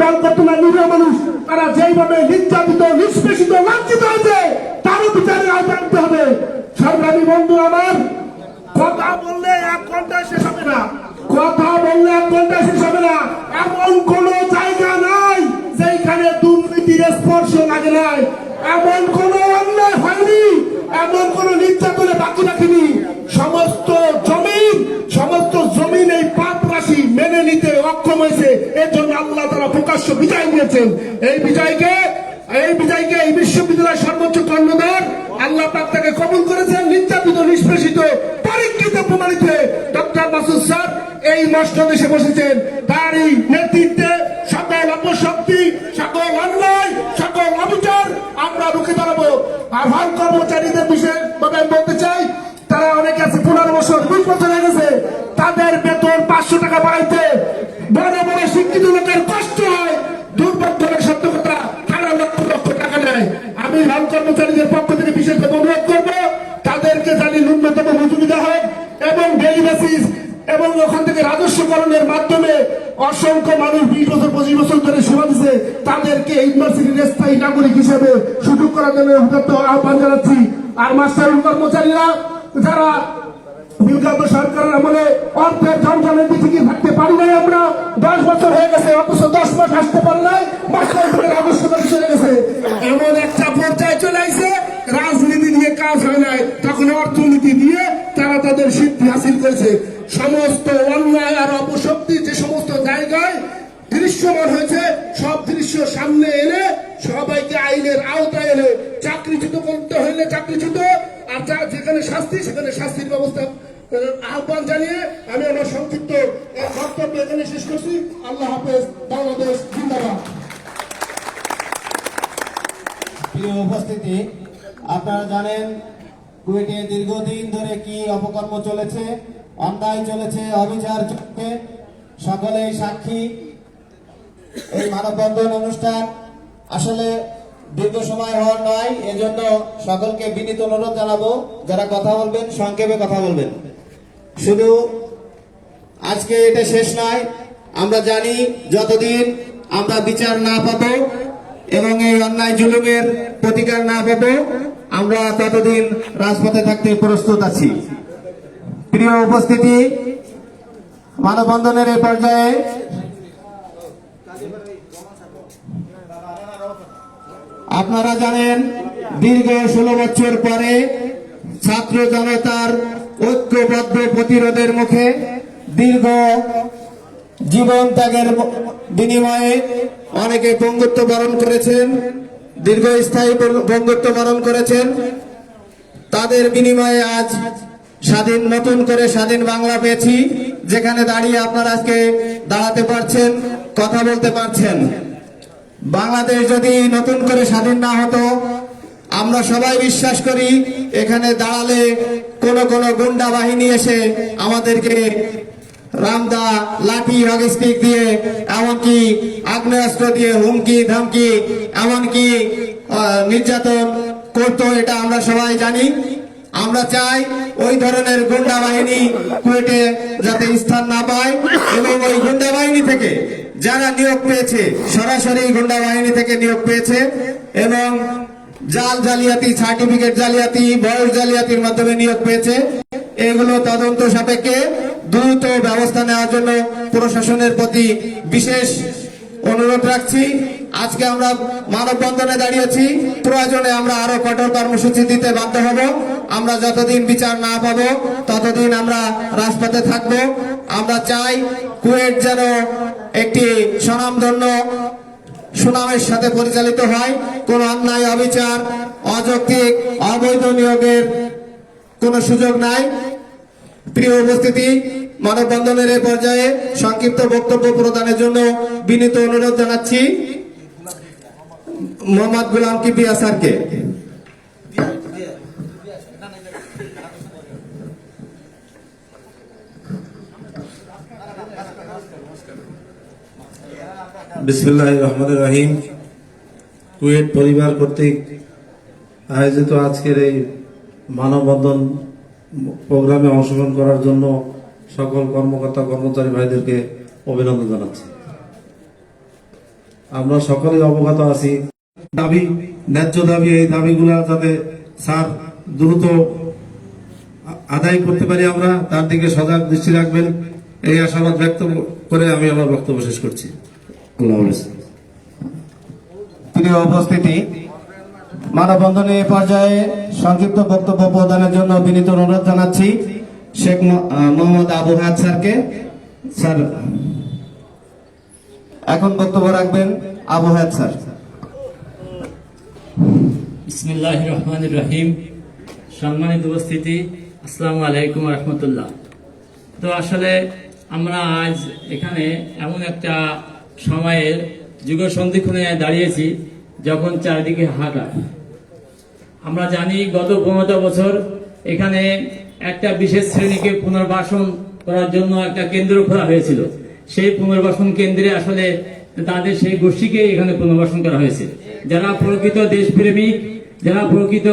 না নিরীহ মানুষ, তারা যেইভাবে নির্যাতিত, নিষ্পেষিত, লাঞ্ছিত হয়েছে, তারও বিচারের আওতায় আনতে হবে। সংগ্রামী বন্ধু আমার, কথা বললে এক ঘন্টায় শেষ হবে না। কথা বললে এক ঘন্টায় শেষ হবে না। এমন কোন জায়গা নাই যেখানে দুর্নীতির স্পর্শ লাগে নাই। এমন কোন অন্যায় হয়নি। এমন কোন নির্যাতনে বাকি রাখিনি। সমস্ত জমিন সমস্ত জমিন এই পাপ রাশি মেনে নিতে অক্ষম হয়েছে। এর জন্য আল্লাহ তারা প্রকাশ্য বিজয় দিয়েছেন। এই বিজয়কে এই বিজয়কে এই বিশ্ববিদ্যালয়ের সর্বোচ্চ কর্ণধার আল্লাহ পাক তাকে কবুল করেছেন। নির্যাতিত নিষ্পেষিত, পরীক্ষিত, প্রমাণিত ডক্টর মাসুদ স্যার এই নষ্ট দেশে বসেছেন। তারই নেতৃত্বে সকল অপশক্তি, সকল অন্যায় শিক্ষিত লোকের কষ্ট হয় দুর্ভাগ্য সত্য কথা, তারা লক্ষ লক্ষ টাকা নেয়। আমি হল কর্মচারীদের পক্ষ থেকে বিশেষভাবে অনুরোধ করব, তাদেরকে জানি ন্যূনতম মজুরি দেওয়া হোক এবং ডেলি বেসিস এবং ওখান থেকে রাজস্বকরণের মাধ্যমে অসংখ্য মানুষ বিশ বছর, পঁচিশ বছর ধরে সেবা দিচ্ছে তাদেরকে ইউনিভার্সিটির স্থায়ী নাগরিক হিসেবে সুযোগ করার জন্য আহ্বান জানাচ্ছি। আর মাস্টার কর্মচারীরা, যারা কাজ হয় নাই, তখন অর্থনীতি দিয়ে তারা তাদের সিদ্ধি হাসিল করেছে। সমস্ত অন্যায় আর অপশক্তি যে সমস্ত জায়গায় দৃশ্যমান হয়েছে, সব দৃশ্য সামনে এনে সবাইকে আইনের আওতায় এনে চাকরিচ্যুত করতে হইলে চাকরিচ্যুত, আর যা- যেখানে শাস্তি, সেখানে শাস্তির ব্যবস্থা আহ্বান জানিয়ে আমি আমার সংক্ষিপ্ত বক্তব্য এখানে শেষ করছি। আল্লাহ হাফেজ, বাংলাদেশ জিন্দাবাদ। প্রিয় উপস্থিতি আপনারা জানেন কুয়েটে দীর্ঘদিন ধরে কি অপকর্ম চলেছে? অন্যায় চলেছে, অবিচার চলছে। সকলেই সাক্ষী। এই মানববন্ধন অনুষ্ঠান আসলে দীর্ঘ সময় হওয়ার নয়, এজন্য সকলকে বিনীত অনুরোধ জানাব, যারা কথা বলবেন, সংক্ষেপে কথা বলবেন। শুধু আজকে এটা শেষ নয়, আমরা জানি যতদিন আমরা বিচার না পাবো এবং এই অন্যায় জুলুমের প্রতিকার না পাবো আমরা ততদিন রাজপথে থাকতে প্রস্তুত আছি। প্রিয় উপস্থিতি, মানববন্ধনের এই পর্যায়ে আপনারা জানেন, দীর্ঘ ষোলো বছর পরে ছাত্র জনতার ঐক্যবদ্ধ প্রতিরোধের মুখে দীর্ঘ জীবন ত্যাগের বিনিময়ে অনেকে বঙ্গত্ব বরণ করেছেন, দীর্ঘস্থায়ী বঙ্গত্ব বরণ করেছেন। তাদের বিনিময়ে আজ স্বাধীন, নতুন করে স্বাধীন বাংলা পেয়েছি, যেখানে দাঁড়িয়ে আপনারা আজকে দাঁড়াতে পারছেন, কথা বলতে পারছেন। বাংলাদেশ যদি নতুন করে স্বাধীন না হতো, আমরা সবাই বিশ্বাস করি, এখানে দাঁড়ালে কোন কোন গুন্ডা বাহিনী এসে আমাদেরকে রামদা লাঠি হগস্টিক দিয়ে, এমনকি আগ্নেয়াস্ত্র দিয়ে হুমকি, ধামকি, এমনকি নির্যাতন করতো, এটা আমরা সবাই জানি। আমরা চাই ওই ধরনের গুন্ডা বাহিনী কুয়েটে যাতে স্থান না পায় এবং ওই গুন্ডা বাহিনী থেকে যারা নিয়োগ পেয়েছে, সরাসরি গুন্ডা বাহিনী থেকে নিয়োগ পেয়েছে এবং জাল জালিয়াতি সার্টিফিকেট জালিয়াতি, বয়স জালিয়াতির মাধ্যমে নিয়োগ পেয়েছে। এগুলো তদন্ত সাপেক্ষে দ্রুত ব্যবস্থা নেওয়ার জন্য প্রশাসনের প্রতি বিশেষ অনুরোধ রাখছি। আজকে আমরা মানববন্ধনে দাঁড়িয়েছি। প্রয়োজনে আমরা আরও কঠোর কর্মসূচি দিতে বাধ্য হব। আমরা যতদিন বিচার না পাবো, ততদিন আমরা রাজপথে থাকব। আমরা চাই কুয়েট যেন একটি স্বনামধন্য সুনামের সাথে পরিচালিত হয়। কোন অন্যায়, অবিচার, অযৌক্তিক, অবৈধ নিয়োগের কোনো সুযোগ নাই। প্রিয় উপস্থিতি, মানববন্ধনের এই পর্যায়ে সংক্ষিপ্ত বক্তব্য প্রদানের জন্য বিনীত অনুরোধ জানাচ্ছি মোহাম্মদ গুলাম কিবিয়া স্যারকে। বিসমুল্লাহ রহমান রহিম। কুয়েট পরিবার কর্তৃক আয়োজিত আজকের এই মানববন্ধন প্রোগ্রামে অংশগ্রহণ করার জন্য সকল কর্মকর্তা কর্মচারী ভাইদেরকে অভিনন্দন জানাচ্ছি। আমরা সকলে অবগত আছি। দাবি ন্যায্য দাবি এই দাবিগুলা যাতে স্যার দ্রুত আদায় করতে পারি আমরা তার দিকে সজাগ দৃষ্টি রাখবেন। এই আশাবাদ ব্যক্ত করে আমি আমার বক্তব্য শেষ করছি। প্রিয় উপস্থিতি মানববন্ধনে এই পর্যায়ে সংক্ষিপ্ত বক্তব্য প্রদানের জন্য বিনীত অনুরোধ জানাচ্ছি শেখ মোহাম্মদ আবু হায়াত স্যারকে। স্যার, এখন বক্তব্য রাখবেন আবু হায়াত স্যার। বিসমিল্লাহ রহমান রহিম। সম্মানিত উপস্থিতি, আসসালামু আলাইকুম রহমতুল্লাহ। তো আসলে আমরা আজ এখানে এমন একটা সময়ের যুগ সন্ধিক্ষণে দাঁড়িয়েছি যখন চারিদিকে হাহাকার। আমরা জানি গত পনেরোটা বছর এখানে একটা বিশেষ শ্রেণীকে পুনর্বাসন করার জন্য একটা কেন্দ্র খোলা হয়েছিল। সেই পুনর্বাসন কেন্দ্রে আসলে তাদের সেই গোষ্ঠীকে এখানে পুনর্বাসন করা হয়েছে। যারা প্রকৃত দেশপ্রেমিক, যারা প্রকৃত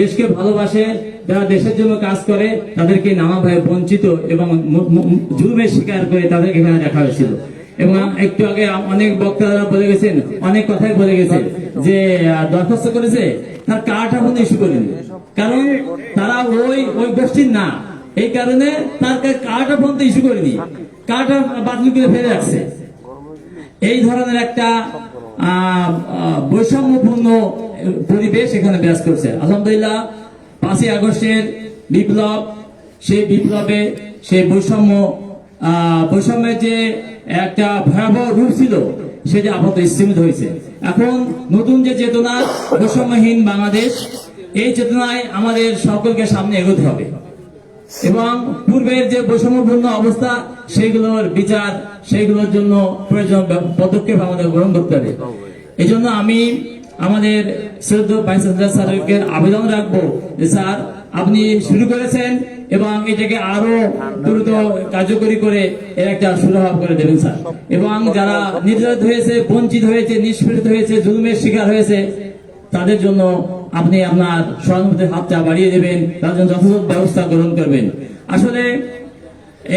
দেশকে ভালোবাসে, যারা দেশের জন্য কাজ করে, তাদেরকে নানাভাবে বঞ্চিত এবং জুলুমের শিকার করে তাদেরকে এখানে দেখা হয়েছিল। এবং একটু আগে অনেক বক্তারা বলে গেছেন, অনেক কথাই বলে গেছে যে দরখাস্ত করেছে, তার কার্ড এখন ইস্যু করেনি। কারণ তারা ওই ওই গোষ্ঠীর না। এই কারণে তার কার্ড পর্যন্ত ইস্যু করেনি। কার্ড বাতিল করে ফেলে রাখছে। এই ধরনের একটা বৈষম্যপূর্ণ পরিবেশ এখানে বিরাজ করছে। আলহামদুলিল্লাহ, পাঁচই আগস্টের বিপ্লব, সেই বিপ্লবে সেই বৈষম্য বৈষম্যের যে একটা ভয়াবহ রূপ ছিল সেটা আপাতত স্থিমিত হয়েছে। এখন নতুন যে চেতনা বৈষম্যহীন বাংলাদেশ, এই চেতনায় আমাদের সকলকে সামনে এগোতে হবে। এবং পূর্বের যে বৈষম্যপূর্ণ অবস্থা, সেইগুলোর বিচার, সেইগুলোর জন্য প্রয়োজন পদক্ষেপ আমাদের গ্রহণ করতে হবে। এই জন্য আমি আমাদের শ্রদ্ধ ভাইস চ্যান্সেলর স্যারকে আবেদন রাখব যে, স্যার আপনি শুরু করেছেন এবং এটাকে আরও দ্রুত কার্যকরী করে এর একটা সুরাহা করে দেবেন, স্যার। এবং যারা নির্যাতিত হয়েছে, বঞ্চিত হয়েছে, নিষ্পীড়িত হয়েছে, জুলুমের শিকার হয়েছে, তাদের জন্য আপনি আপনার সহানুভূতির হাতটা বাড়িয়ে দেবেন, তার জন্য যথাযথ ব্যবস্থা গ্রহণ করবেন। আসলে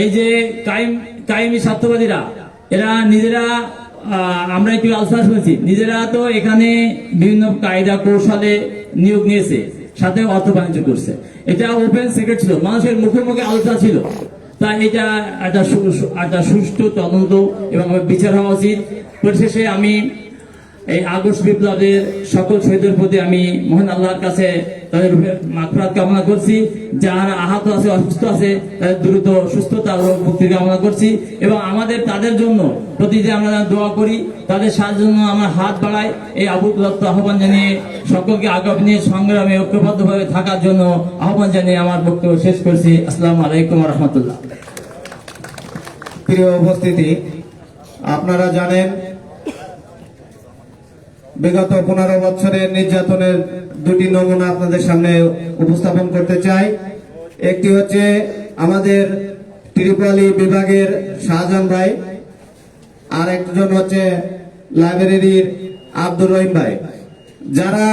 এই যে কাইম, কাইমি স্বার্থবাদীরা, এরা নিজেরা আমরা একটু আলোচনা শুনেছি, নিজেরা তো এখানে বিভিন্ন কায়দা কৌশলে নিয়োগ নিয়েছে। সাথে অর্থ বাণিজ্য করছে। এটা ওপেন সিক্রেট ছিল, মানুষের মুখে মুখে আলোচনা ছিল। তাই এটা একটা একটা সুষ্ঠু তদন্ত এবং বিচার হওয়া উচিত। পরিশেষে আমি এই আগস্ট বিপ্লবের সকল শহীদের প্রতি আমি মোহন আল্লাহর কাছে তাদের মাকফরাত কামনা করছি। যারা আহত আছে, অসুস্থ আছে, তাদের দ্রুত সুস্থতা ও মুক্তির কামনা করছি। এবং আমাদের, তাদের জন্য প্রতি যে আমরা দোয়া করি, তাদের সাহায্যের জন্য আমরা হাত বাড়াই এই আবু দত্ত আহ্বান জানিয়ে সকলকে আগামী নিয়ে সংগ্রামে ঐক্যবদ্ধভাবে থাকার জন্য আহ্বান জানিয়ে আমার বক্তব্য শেষ করছি। আসসালামু আলাইকুম রহমতুল্লাহ। প্রিয় উপস্থিতি, আপনারা জানেন বিগত পনেরো বছরের নির্যাতনের দুটি নমুনা আপনাদের সামনে উপস্থাপন করতে চাই। একটি হচ্ছে আমাদের ত্রিপলি বিভাগের শাহজাহান ভাই, আর একজন হচ্ছে লাইব্রেরির আব্দুর রহিম ভাই। যারা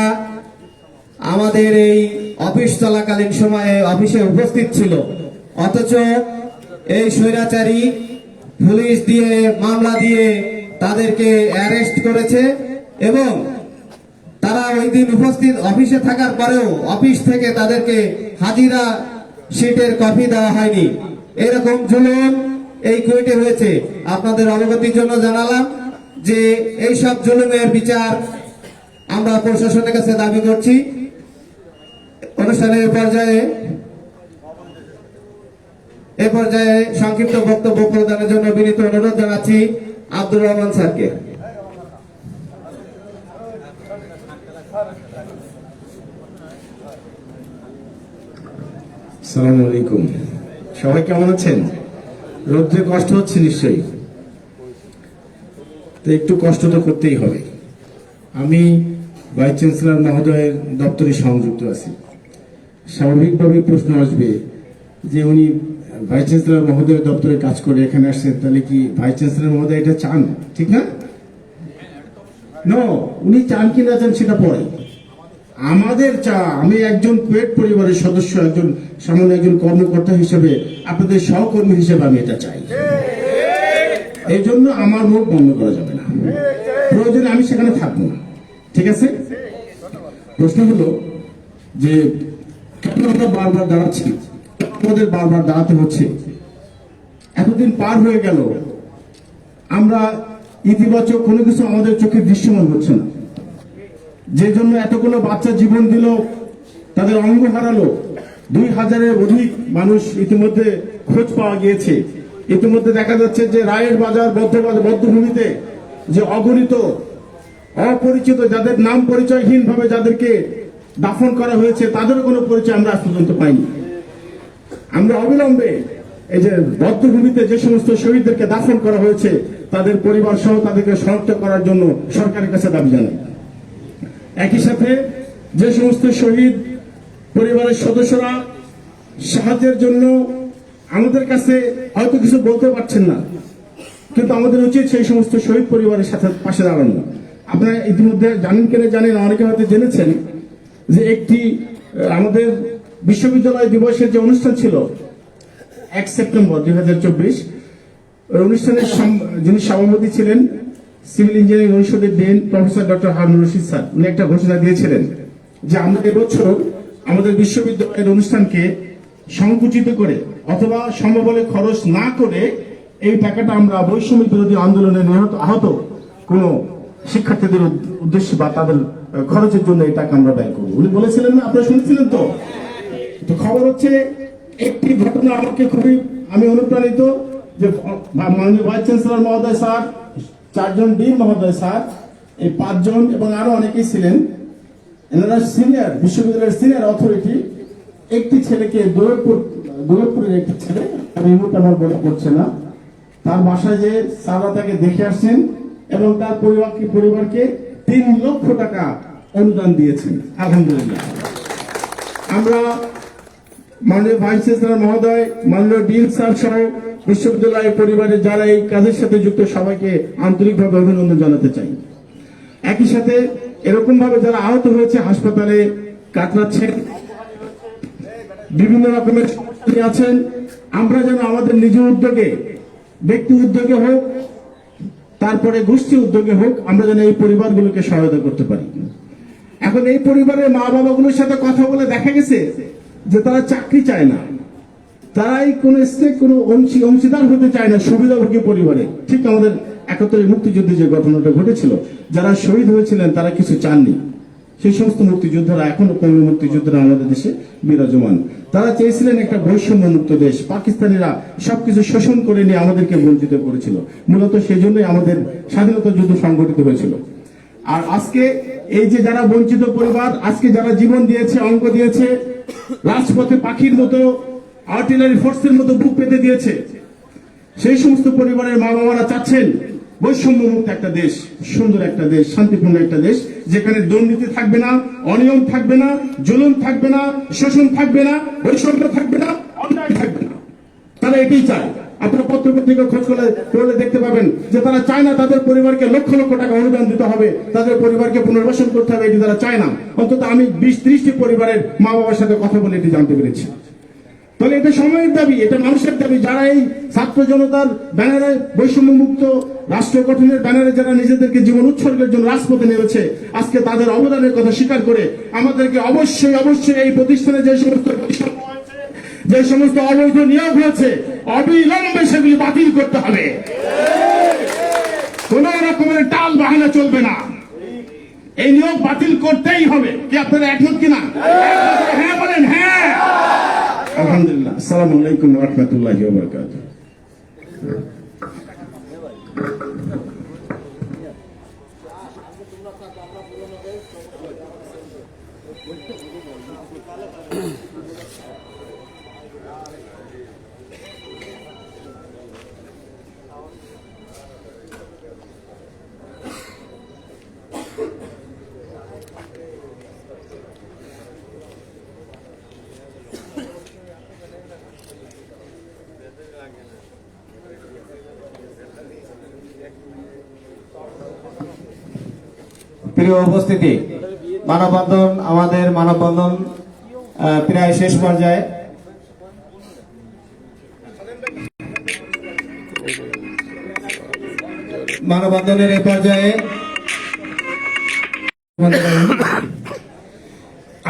আমাদের এই অফিস চলাকালীন সময়ে অফিসে উপস্থিত ছিল, অথচ এই স্বৈরাচারী পুলিশ দিয়ে মামলা দিয়ে তাদেরকে অ্যারেস্ট করেছে। এবং তারা ওই দিন উপস্থিত অফিসে থাকার পরেও অফিস থেকে তাদেরকে হাজিরা সিটের কপি দেওয়া হয়নি। এরকম জুলুম এই কুয়েটে হয়েছে। আপনাদের অবগতির জন্য জানালাম যে এই সব জুলুমের বিচার আমরা প্রশাসনের কাছে দাবি করছি। অনুষ্ঠানের পর্যায়ে এ পর্যায়ে সংক্ষিপ্ত বক্তব্য প্রদানের জন্য বিনীত অনুরোধ জানাচ্ছি আব্দুর রহমান স্যারকে। আলাইকুম। সবাই কেমন আছেন? কষ্ট হচ্ছে নিশ্চয়ই। তো একটু কষ্ট তো করতেই হবে। আমি ভাইস মহোদয়ের দপ্তরে সংযুক্ত আছি। স্বাভাবিকভাবে প্রশ্ন আসবে যে উনি ভাইস চ্যান্সেলর মহোদয়ের দপ্তরে কাজ করে এখানে আসছেন, তাহলে কি ভাইস চ্যান্সেলর মহোদয় এটা চান? ঠিক না? নো উনি চান কি না চান সেটা পরে। আমাদের চা, আমি একজন কুয়েট পরিবারের সদস্য, একজন সামান্য একজন কর্মকর্তা হিসেবে, আপনাদের সহকর্মী হিসেবে আমি এটা চাই। এই জন্য আমার মুখ বন্ধ করা যাবে না। প্রয়োজনে আমি সেখানে থাকব না। ঠিক আছে? প্রশ্ন হলো যে, কেন আমরা বারবার দাঁড়াচ্ছি? আমাদের বারবার দাঁড়াতে হচ্ছে। এতদিন পার হয়ে গেল। আমরা ইতিবাচক কোনো কিছু আমাদের চোখে দৃশ্যমান হচ্ছে না। যে জন্য এতগুলো বাচ্চা জীবন দিল, তাদের অঙ্গ হারালো। দুই হাজারের অধিক মানুষ ইতিমধ্যে খোঁজ পাওয়া গিয়েছে। ইতিমধ্যে দেখা যাচ্ছে যে রায়ের বাজার বদ্ধ বদ্ধভূমিতে যে অগণিত, অপরিচিত, যাদের নাম পরিচয়হীন ভাবে যাদেরকে দাফন করা হয়েছে, তাদেরও কোনো পরিচয় আমরা আজ পর্যন্ত পাইনি। আমরা অবিলম্বে এই যে বদ্ধভূমিতে যে সমস্ত শহীদদেরকে দাফন করা হয়েছে, তাদের পরিবার সহ তাদেরকে শনাক্ত করার জন্য সরকারের কাছে দাবি জানাই। একই সাথে যে সমস্ত শহীদ পরিবারের সদস্যরা সাহায্যের জন্য আমাদের কাছে হয়তো কিছু বলতে পারছেন না, কিন্তু আমাদের উচিত সেই সমস্ত শহীদ পরিবারের সাথে পাশে দাঁড়ানো। আপনারা ইতিমধ্যে জানেন কেন জানেন, অনেকে হয়তো জেনেছেন যে একটি আমাদের বিশ্ববিদ্যালয় দিবসের যে অনুষ্ঠান ছিল, এক সেপ্টেম্বর দুই হাজার চব্বিশ অনুষ্ঠানের যিনি সভাপতি ছিলেন সিভিল ইঞ্জিনিয়ারিং অনুষদের dean professor doctor Harun Rashid sir, উনি একটা ঘোষণা দিয়েছিলেন যে আমরা এবছর আমাদের বিশ্ববিদ্যালয়ের অনুষ্ঠানকে সংকুচিত করে অথবা সমবলে খরচ না করে এই টাকাটা আমরা বৈষম্য বিরোধী আন্দোলনে নিহত, আহত কোনো শিক্ষার্থীদের উদ্দেশ্যে বা তাদের খরচের জন্য এই টাকা আমরা ব্যয় করব। উনি বলেছিলেন না, আপনারা শুনছিলেন তো? তো খবর হচ্ছে, একটি ঘটনা আমাকে খুবই, আমি অনুপ্রাণিত যে মাননীয় ভাইস চ্যান্সেলর মহোদয় স্যার চারজন ডিন মহোদয় স্যার, এই পাঁচজন এবং আরও অনেকেই ছিলেন। এনারা সিনিয়র, বিশ্ববিদ্যালয়ের সিনিয়র অথরিটি। একটি ছেলেকে দৌলতপুর, দৌলতপুরের একটি ছেলে আমি মুহূর্তে আমার বলে পড়ছে না। তার বাসায় যে স্যাররা তাকে দেখে আসছেন এবং তার পরিবারকে পরিবারকে তিন লক্ষ টাকা অনুদান দিয়েছেন। আলহামদুলিল্লাহ। আমরা মাননীয় ভাইস চ্যান্সেলর মহোদয়, মাননীয় ডিন স্যার সহ বিশ্ববিদ্যালয়ের পরিবারের যারা এই কাজের সাথে যুক্ত, সবাইকে আন্তরিকভাবে অভিনন্দন জানাতে চাই। একই সাথে এরকম ভাবে যারা আহত হয়েছে হাসপাতালে কাতরাচ্ছেন, বিভিন্ন রকমের আছেন, আমরা যেন আমাদের নিজ উদ্যোগে, ব্যক্তি উদ্যোগে হোক, তারপরে গোষ্ঠী উদ্যোগে হোক, আমরা যেন এই পরিবারগুলোকে সহায়তা করতে পারি। এখন এই পরিবারের মা বাবাগুলোর সাথে কথা বলে দেখা গেছে যে তারা চাকরি চায় না। তারাই কোন স্টেক কোন অংশী, অংশীদার হতে চায় না সুবিধাভোগী পরিবারে? ঠিক আমাদের একাত্তরের মুক্তিযুদ্ধে যে ঘটনাটা ঘটেছিল, যারা শহীদ হয়েছিলেন, তারা কিছু চাননি। সেই সমস্ত মুক্তিযোদ্ধারা এখনও কর্মী মুক্তিযোদ্ধারা আমাদের দেশে বিরাজমান। তারা চেয়েছিলেন একটা বৈষম্য মুক্ত দেশ। পাকিস্তানিরা সবকিছু শোষণ করে নিয়ে আমাদেরকে বঞ্চিত করেছিল। মূলত সেই জন্যই আমাদের স্বাধীনতা যুদ্ধ সংগঠিত হয়েছিল। আর আজকে এই যে যারা বঞ্চিত পরিবার, আজকে যারা জীবন দিয়েছে, অঙ্ক দিয়েছে, রাজপথে পাখির মতো আর্টিলারি ফোর্সের মতো বুক পেতে দিয়েছে। সেই সমস্ত পরিবারের মা বাবারা চাচ্ছেন বৈষম্য মুক্ত একটা দেশ, সুন্দর একটা দেশ, শান্তিপূর্ণ একটা দেশ, যেখানে দুর্নীতি থাকবে না, অনিয়ম থাকবে না, জুলুম থাকবে না, শোষণ থাকবে না, বৈষম্য থাকবে না, অন্যায় থাকবে না। তারা এটাই চায়। আপনারা পত্র পত্রিকা খোঁজ করলে করলে দেখতে পাবেন যে তারা চায় না তাদের পরিবারকে লক্ষ লক্ষ টাকা অনুদান দিতে হবে, তাদের পরিবারকে পুনর্বাসন করতে হবে, এটি তারা চায় না। অন্তত আমি বিশ ত্রিশটি পরিবারের মা বাবার সাথে কথা বলে এটি জানতে পেরেছি। তাহলে এটা সময়ের দাবি, এটা মানুষের দাবি। যারা এই ছাত্র জনতার ব্যানারে বৈষম্য মুক্ত রাষ্ট্র গঠনের ব্যানারে যারা নিজেদেরকে জীবন উৎসর্গের জন্য রাজপথে নেমেছে, আজকে তাদের অবদানের কথা স্বীকার করে আমাদেরকে অবশ্যই অবশ্যই এই প্রতিষ্ঠানে যে সমস্ত যে সমস্ত অবৈধ নিয়োগ হয়েছে, অবিলম্বে সেগুলি বাতিল করতে হবে। কোন রকমের টাল বাহানা চলবে না। এই নিয়োগ বাতিল করতেই হবে। কি আপনারা একমত কিনা? হ্যাঁ বলেন হ্যাঁ। আলহামদুলিল্লাহ। আসসালামু আলাইকুম রহমতুল্লাহ বরকাত প্রিয় উপস্থিতি, মানববন্ধন, আমাদের মানববন্ধন প্রায় শেষ পর্যায়ে। মানববন্ধনের এই পর্যায়ে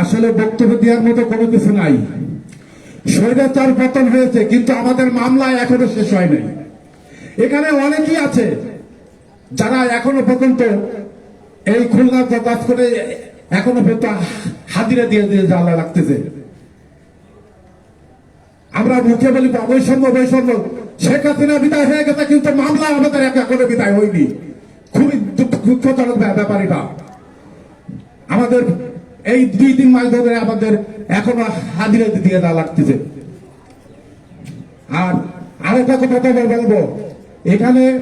আসলে বক্তব্য দেওয়ার মতো কোনো কিছু নাই। স্বৈরাচার পতন হয়েছে, কিন্তু আমাদের মামলা এখনও শেষ হয় নাই। এখানে অনেকেই আছে যারা এখনও পর্যন্ত এই খুলনা কাজ করে এখনও পর্যন্ত হাজিরা দিয়ে দিয়ে জ্বালা লাগতেছে। আমরা মুখে বলি বৈষম্য বৈষম্য। শেখ হাসিনা বিদায় হয়ে গেছে, কিন্তু মামলা আমাদের এক এখনও বিদায় হয়নি। খুবই দুঃখজনক ব্যাপার এটা আমাদের এই দুই, তিন মাস ধরে আমাদের এখনও হাজিরা দিয়ে দেওয়া লাগতেছে। আর আরেকটা কথা বলব, এখানে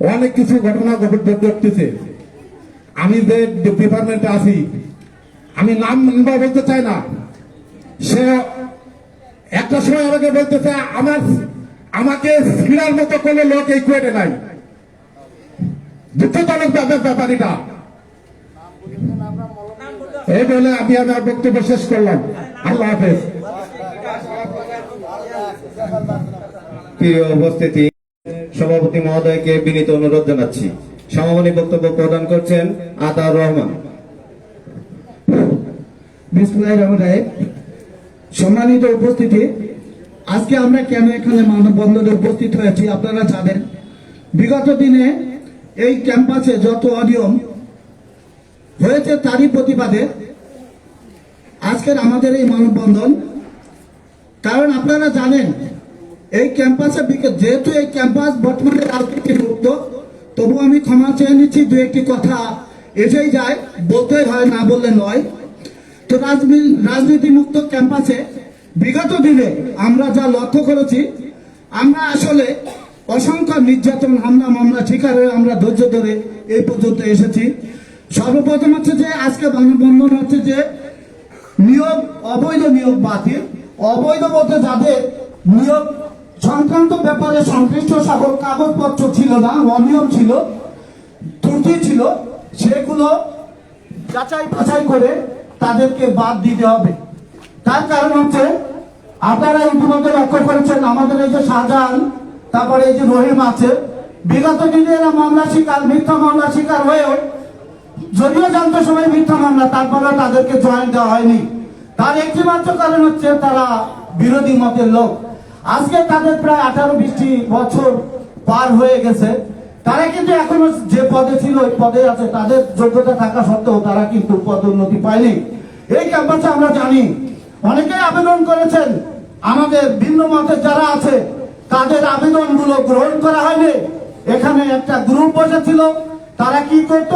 অনেক কিছু ঘটনা ঘট- ঘটতেছে। আমি যে ডিপার্টমেন্টে আছি, আমি নাম বলতে চাই না। সে একটা সময় আমাকে বলতে বলতেছে আমার, আমাকে ফিরার মতো কোনো লোক এই কুয়েটে নাই। দুঃখজনক ব্যাপার এটা এই বলে আমি আমার বক্তব্য শেষ করলাম। আল্লাহ হাফেজ। প্রিয় উপস্থিতি, সভাপতি মহোদয়কে বিনীত অনুরোধ জানাচ্ছি। সমাপনী বক্তব্য প্রদান করছেন আতাউর রহমান। সম্মানিত উপস্থিতি, আজকে আমরা কেন এখানে মানববন্ধনে উপস্থিত হয়েছি আপনারা জানেন বিগত দিনে এই ক্যাম্পাসে যত অনিয়ম হয়েছে তারই প্রতিবাদে আজকের আমাদের এই মানববন্ধন কারণ আপনারা জানেন, এই ক্যাম্পাসে যেহেতু এই ক্যাম্পাস বর্তমানে রাজনীতি মুক্ত তবু আমি ক্ষমা চেয়ে নিচ্ছি, দু একটি কথা এসেই যায়, বলতে হয়, না বললে নয়। তো রাজনীতি মুক্ত ক্যাম্পাসে বিগত দিনে আমরা যা লক্ষ্য করেছি, আমরা আসলে অসংখ্য নির্যাতন, হামলা, মামলা, শিকার হয়ে আমরা ধৈর্য ধরে এই পর্যন্ত এসেছি। সর্বপ্রথম হচ্ছে যে, আজকে মানববন্ধন হচ্ছে যে, নিয়োগ, অবৈধ নিয়োগ বাতিল। অবৈধ বলতে যাদের নিয়োগ সংক্রান্ত ব্যাপারে সংশ্লিষ্ট সকল কাগজপত্র ছিল না অনিয়ম ছিল, ত্রুটি ছিল, সেগুলো যাচাই বাছাই করে তাদেরকে বাদ দিতে হবে। তার কারণ হচ্ছে, আপনারা ইতিমধ্যে লক্ষ্য করেছেন, আমাদের এই যে শাহজাহান, তারপরে এই যে রহিম আছে, বিগত দিনে এরা মামলা শিকার, মিথ্যা মামলা শিকার হয়েও যদিও জানতো সবাই মিথ্যা মামলা তারপরে তাদেরকে জয়েন দেওয়া হয়নি। তার একটি মাত্র কারণ হচ্ছে, তারা বিরোধী মতের লোক। আজকে তাদের প্রায় আঠারো বিশটি বছর পার হয়ে গেছে। তারা কিন্তু এখনও যে পদে ছিল, ওই পদে আছে। তাদের যোগ্যতা থাকা সত্ত্বেও তারা কিন্তু পদোন্নতি পায়নি। এই ক্যাম্পাসে আমরা জানি অনেকেই আবেদন করেছেন, আমাদের ভিন্ন মতের যারা আছে, তাদের আবেদনগুলো গ্রহণ করা হয়নি। এখানে একটা গ্রুপ বসেছিল, তারা কি করত?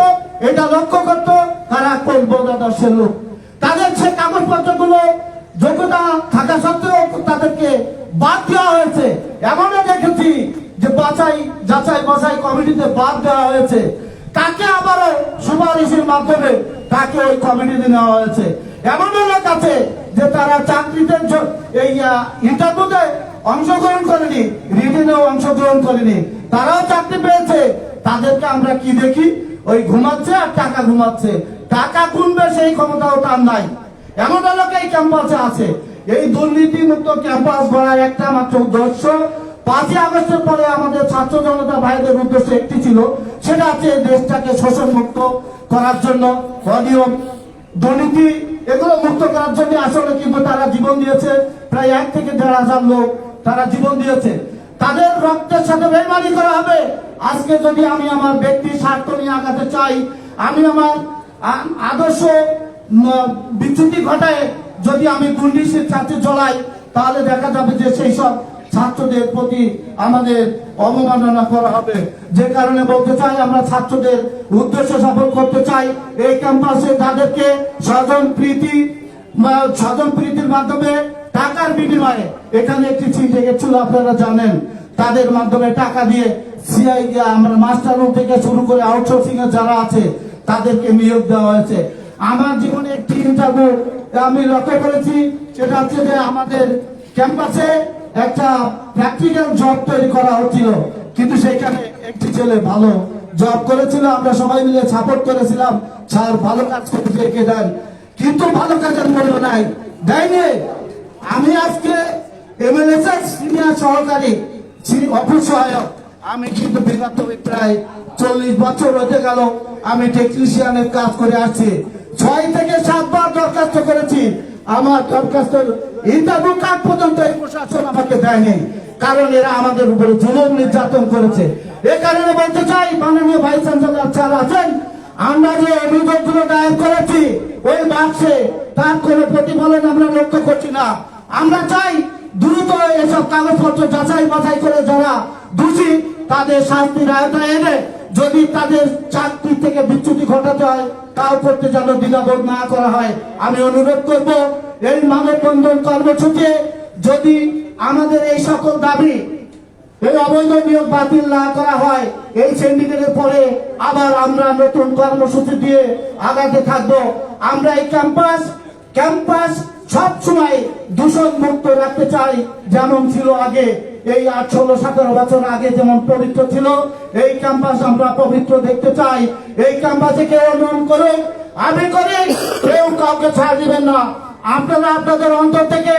এটা লক্ষ্য করত, তারা কোন বোধাদর্শের লোক। তাদের সে কাগজপত্রগুলো যোগ্যতা থাকা সত্ত্বেও তাদেরকে বাদ দেওয়া হয়েছে। এমনও দেখেছি যে বাছাই, যাচাই, বাছাই কমিটিতে বাদ দেওয়া হয়েছে। তাকে আবারও সুপারিশের মাধ্যমে তাকে ওই কমিটিতে নেওয়া হয়েছে? এমন লোক আছে যে তারা চাকরিতে এই ইন্টারভিউতে অংশগ্রহণ করেনি, রিটেনেও অংশগ্রহণ করেনি। তারাও চাকরি পেয়েছে। তাদেরকে আমরা কি দেখি? ওই ঘুমাচ্ছে আর টাকা ঘুমাচ্ছে। টাকা গুনবে সেই ক্ষমতাও তার নাই। এমন লোক এই ক্যাম্পাসে আছে। এই দুর্নীতি মুক্ত ক্যাম্পাস গড়ার একটা মাত্র উদ্দেশ্য, পাঁচই আগস্টের পরে আমাদের ছাত্র জনতা ভাইদের উদ্দেশ্য একটি ছিল, সেটা হচ্ছে দেশটাকে শোষণ মুক্ত করার জন্য, অনিয়ম, দুর্নীতি, এগুলো মুক্ত করার জন্য আসলে কিন্তু তারা জীবন দিয়েছে। প্রায় এক থেকে দেড় হাজার লোক তারা জীবন দিয়েছে। তাদের রক্তের সাথে বেমানি করা হবে। আজকে যদি আমি আমার ব্যক্তি স্বার্থ নিয়ে আগাতে চাই, আমি আমার আদর্শ বিচ্যুতি ঘটায় যদি আমি গুন্ডিসের ছাত্র জড়াই, তাহলে দেখা যাবে যে সেই সব ছাত্রদের প্রতি আমাদের অবমাননা করা হবে। যে কারণে বলতে চাই, আমরা ছাত্রদের উদ্দেশ্য সফল করতে চাই। এই ক্যাম্পাসে তাদেরকে স্বজন প্রীতি স্বজন প্রীতির মাধ্যমে টাকার বিনিময়ে, এখানে একটি চিঠি গেছিল আপনারা জানেন। তাদের মাধ্যমে টাকা দিয়ে সিআই আমরা মাস্টার রুম থেকে শুরু করে আউটসোর্সিং এ যারা আছে, তাদেরকে নিয়োগ দেওয়া হয়েছে। আমার জীবনে একটি ইন্টারভিউ আমি লক্ষ্য করেছি, সেটা হচ্ছে যে আমাদের ক্যাম্পাসে একটা প্র্যাকটিক্যাল জব তৈরি করা হচ্ছিল। কিন্তু সেখানে একটি ছেলে ভালো জব করেছিল, আমরা সবাই মিলে সাপোর্ট করেছিলাম। স্যার, ভালো কাজ করেছে একে দেন কিন্তু ভালো কাজের মূল্য নাই। দেয়নি। আমি আজকে এমএলএসএস সিনিয়র সহকারী অফিস সহায়ক। আমি কিন্তু বিগত প্রায় চল্লিশ বছর হতে গেল, আমি টেকনিশিয়ানের কাজ করে আসছি। ছয় থেকে সাতবার দরখাস্ত করেছি। আমার দরখাস্ত ইন্টারভিউ কার্ড পর্যন্ত এই প্রশাসন আমাকে দেয়নি। কারণ এরা আমাদের উপরে জুলুম নির্যাতন করেছে। এ কারণে বলতে চাই, মাননীয় ভাইস চ্যান্সেলর স্যার আছেন। আমরা যে অভিযোগগুলো দায়ের করেছি, ওই বাক্সে তার কোনো প্রতিফলন আমরা লক্ষ্য করছি না। আমরা চাই দ্রুত এসব কাগজপত্র যাচাই বাছাই করে যারা দোষী, তাদের শাস্তির আয়তায় এনে যদি তাদের চাকরি থেকে বিচ্যুতি ঘটাতে হয় তাও করতে যেন দ্বিধাবোধ না করা হয়, আমি অনুরোধ করব, এই মানববন্ধন কর্মসূচি যদি আমাদের এই সকল দাবি, এই অবৈধ নিয়োগ বাতিল না করা হয়, এই সিন্ডিকেটের পরে আবার আমরা নতুন কর্মসূচি দিয়ে আগাতে থাকব। আমরা এই ক্যাম্পাস ক্যাম্পাস সব সময় দূষণ মুক্ত রাখতে চাই, যেমন ছিল আগে। এই আট, ষোলো, সতেরো বছর আগে যেমন পবিত্র ছিল, এই ক্যাম্পাস আমরা পবিত্র দেখতে চাই। এই ক্যাম্পাসে কেউ উন্নয়ন করুক, আমি করি, কেউ কাউকে ছাড় দিবেন না। আপনারা আপনাদের অন্তর থেকে,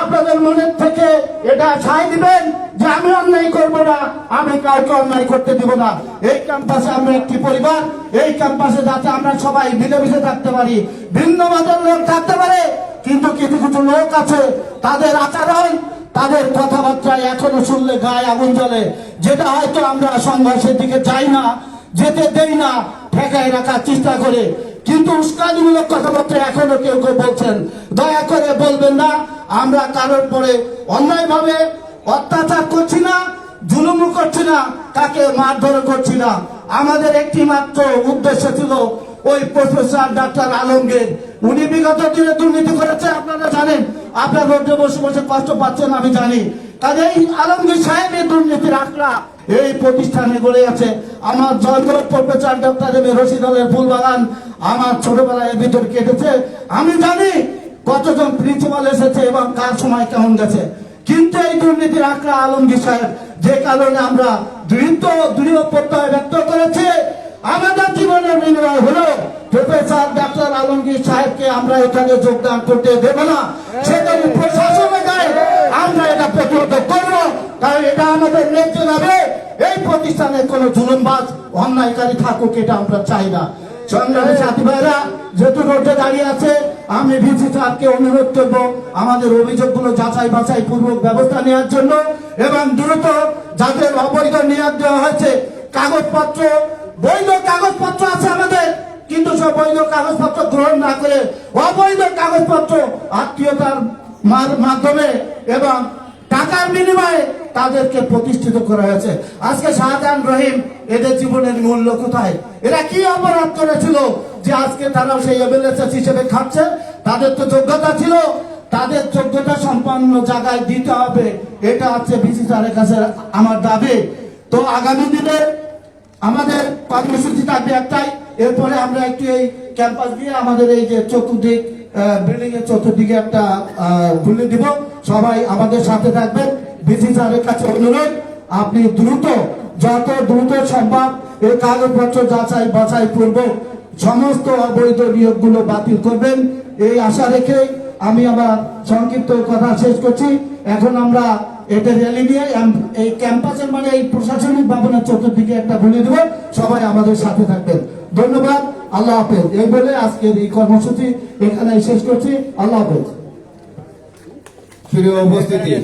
আপনাদের মনের থেকে এটা ছাই দিবেন যে আমি অন্যায় করব না, আমি কাউকে অন্যায় করতে দিব না। এই ক্যাম্পাসে আমরা একটি পরিবার, এই ক্যাম্পাসে যাতে আমরা সবাই মিলেমিশে থাকতে পারি, ভিন্ন মতের লোক থাকতে পারে কিন্তু কিছু কিছু লোক আছে, তাদের আচরণ, তাদের কথাবার্তায় এখনও শুনলে গায়ে আগুন জ্বলে। যেটা হয়তো আমরা সংঘর্ষের দিকে যাই না, যেতে দেই না, ঠেকায় রাখার চেষ্টা করে। কিন্তু উস্কানিমূলক কথাবার্তা এখনও কেউ কেউ বলছেন। দয়া করে বলবেন না, আমরা কারোর পরে অন্যায় ভাবে অত্যাচার করছি না জুলুম করছি না, তাকে মারধর করছি না। আমাদের একটি মাত্র উদ্দেশ্য ছিল ওই প্রফেসর ডাক্তার আলমগীর উনি বিগত দিনে দুর্নীতি করেছে, আপনারা জানেন। আপনার রোডে বসে বসে কষ্ট পাচ্ছেন, আমি জানি। কাজেই আলমগীর সাহেবের দুর্নীতির আখড়া। এই প্রতিষ্ঠানে গড়ে আছে। আমার Jaipur professor doctor M A রশিদলের ফুলবাগান আমার ছোটবেলায় ভিতর কেটেছে। আমি জানি কতজন প্রিন্সিপাল এসেছে এবং কার সময় কেমন গেছে। কিন্তু এই দুর্নীতির আখড়া আলমগীর সাহেব, যে কারণে আমরা দৃঢ় দৃঢ় প্রত্যয় ব্যক্ত করেছে। আমাদের জীবনের বিনিময় হলো। প্রফেসর ডাক্তার আলমগীর সাহেবকে আমরা এখানে যোগদান করতে দেব না। সে যদি প্রশাসনে যায় আমরা এটা প্রতিহত করব। কারণ এটা আমাদের ন্যায্য যাবে এই প্রতিষ্ঠানে কোনো জুলুমবাজ, অন্যায়কারী থাকুক, এটা আমরা চাই না। সংগ্রামী সাথী ভাইরা, যেহেতু রোডে দাঁড়িয়ে আছে, আমি ভিসি স্যারকে অনুরোধ করব আমাদের অভিযোগগুলো যাচাই বাছাই পূর্বক ব্যবস্থা নেওয়ার জন্য এবং দ্রুত যাদের অবৈধ নিয়োগ দেওয়া হয়েছে, কাগজপত্র বৈধ কাগজপত্র আছে আমাদের, কিন্তু সব বৈধ কাগজপত্র গ্রহণ না করে অবৈধ কাগজপত্র আত্মীয়তার মাধ্যমে এবং টাকার বিনিময়ে তাদেরকে প্রতিষ্ঠিত করা হয়েছে। আজকে শাহজাহান রহিম, এদের জীবনের মূল্য কোথায়? এরা কি অপরাধ করেছিল যে আজকে তারাও সেই এমএলএসএস হিসেবে খাচ্ছে তাদের তো যোগ্যতা ছিল। তাদের যোগ্যতা সম্পন্ন জায়গায় দিতে হবে। এটা হচ্ছে বিসি স্যারের কাছে আমার দাবি। তো আগামী দিনে আমাদের কর্মসূচি থাকবে একটাই। এরপরে আমরা একটু এই ক্যাম্পাস দিয়ে আমাদের এই যে চতুর্দিক বিল্ডিং এর চতুর্দিকে একটা খুলে দিব। সবাই আমাদের সাথে থাকবেন। বিসি স্যারের কাছে অনুরোধ, আপনি দ্রুত, যত দ্রুত সম্ভব এই কাগজপত্র যাচাই বাছাই পূর্বক সমস্ত অবৈধ নিয়োগগুলো বাতিল করবেন। এই আশা রেখে আমি আমার সংক্ষিপ্ত কথা শেষ করছি। এখন আমরা এটা র্যালি নিয়ে এই ক্যাম্পাসের মানে এই প্রশাসনিক ভবনের চতুর্দিকে একটা বলে দেব। সবাই আমাদের সাথে থাকবেন। ধন্যবাদ। আল্লাহ হাফেজ। এই বলে আজকের এই কর্মসূচি এখানে শেষ করছি। আল্লাহ হাফেজ। প্রিয় উপস্থিতি,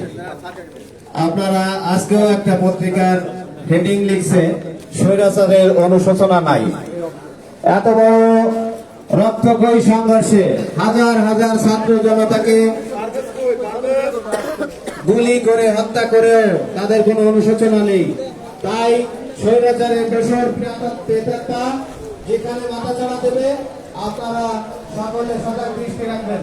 আপনারা আজকেও একটা পত্রিকার হেডিং লিখছে স্বৈরাচারের অনুশোচনা নাই। এত বড় রক্তক্ষয়ী সংঘর্ষে হাজার হাজার ছাত্র জনতাকে গুলি করে, হত্যা করেও তাদের কোনো অনুশোচনা নেই। তাই স্বৈরাচারের বেসর যেখানে মাথা চড়া দেবে, আপনারা সকলে সজাগ দৃষ্টি রাখবেন।